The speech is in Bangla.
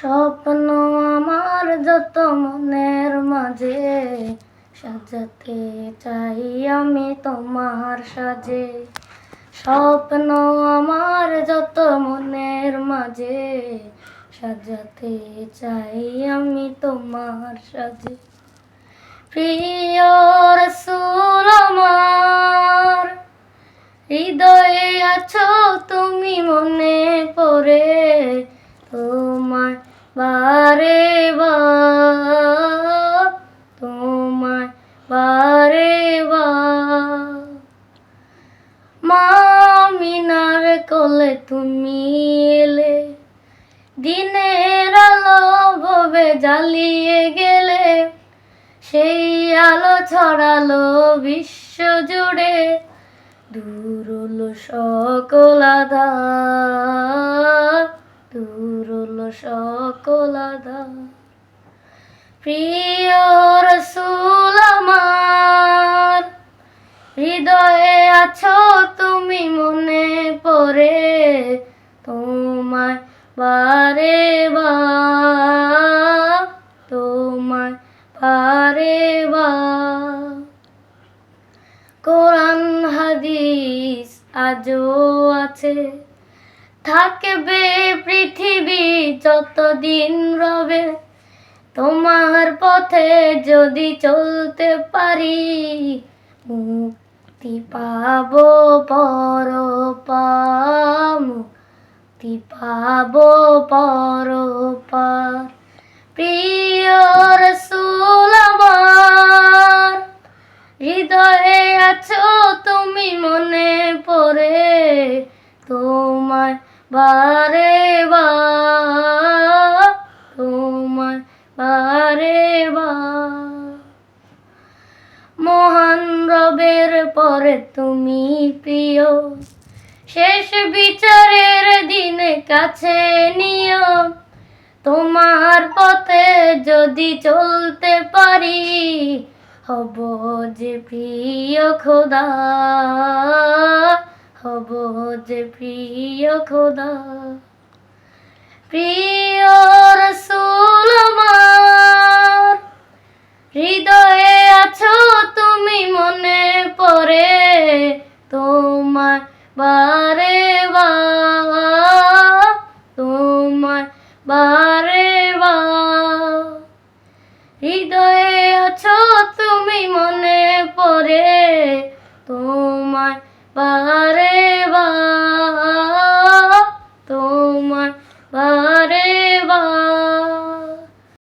স্বপ্ন আমার যত মনের মাঝে, সাজাতে চাই আমি তোমার সাজে। স্বপ্ন আমার যত মনের মাঝে, সাজাতে চাই আমি তোমার সাজে। প্রিয় রসুল আমার, হৃদয়ে আছো তুমি মনে পড়ে। বারে বারে বার মামিনার কোলে তুমি এলে, দিনের আলো ভবে জ্বালিয়ে গেলে, সেই আলো ছড়ালো বিশ্ব জুড়ে দূরল সকল আধার। সকল প্রিয় রসুল আমার, হৃদয়ে আছো তুমি মনে পড়ে, তোমায় বারে বার তোমায় বারে বার কোরআন, হাদিস আজও আছে। থাকবে পৃথিবী যতদিন রবে। তোমার পথে যদি চলতে পারি, মুক্তি পাবো পর মুক্তি পাবো পর প্রিয় রসুল হৃদয়ে আছো তুমি মনে পড়ে। তোমায় বারে তোমায় বারে বার মহান রবের পরে তুমি প্রিয়, শেষ বিচারের দিনে কাছে নিও তোমার পথে যদি চলতে পারি, হব যে প্রিয় খোদা। হব যে প্রিয় খোদা। প্রিয় রসুল হৃদয়ে আছো তুমি মনে পড়ে, তোমার বারে বার তোমার বারে বার হৃদয়ে আছো তুমি মনে পড়ে, তোমার বারে